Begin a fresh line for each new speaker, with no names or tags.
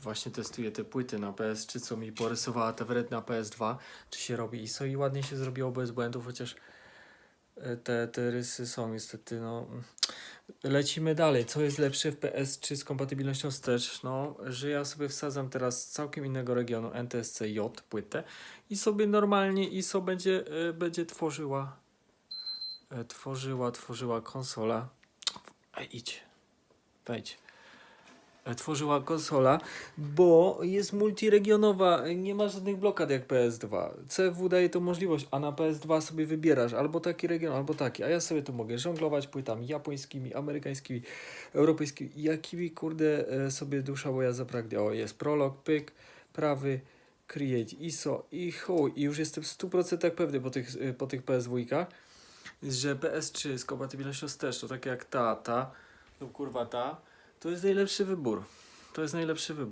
Właśnie testuję te płyty na PS3, co mi porysowała ta wredna PS2, czy się robi ISO i ładnie się zrobiło bez błędów, chociaż e, te, te rysy są niestety, no... Lecimy dalej. Co jest lepsze w PS3 z kompatybilnością wstecz? No, że ja sobie wsadzam teraz z całkiem innego regionu NTSC J płytę i sobie normalnie ISO będzie, e, będzie tworzyła, e, tworzyła, tworzyła konsola. Ej, idź, wejdź. E, Tworzyła konsola, bo jest multiregionowa, nie ma żadnych blokad jak PS2. CFW daje to możliwość, a na PS2 sobie wybierasz albo taki region, albo taki, a ja sobie tu mogę żonglować płytami japońskimi, amerykańskimi, europejskimi, jakimi kurde e, sobie dusza moja zapragnie. O, jest prolog, pyk, prawy, create ISO i chuj, i już jestem w 100% pewny po tych, e, po tych PS2, że PS3 z kompatybilnością wstecz, to tak jak ta, ta, lub kurwa ta, to jest najlepszy wybór. To jest najlepszy wybór.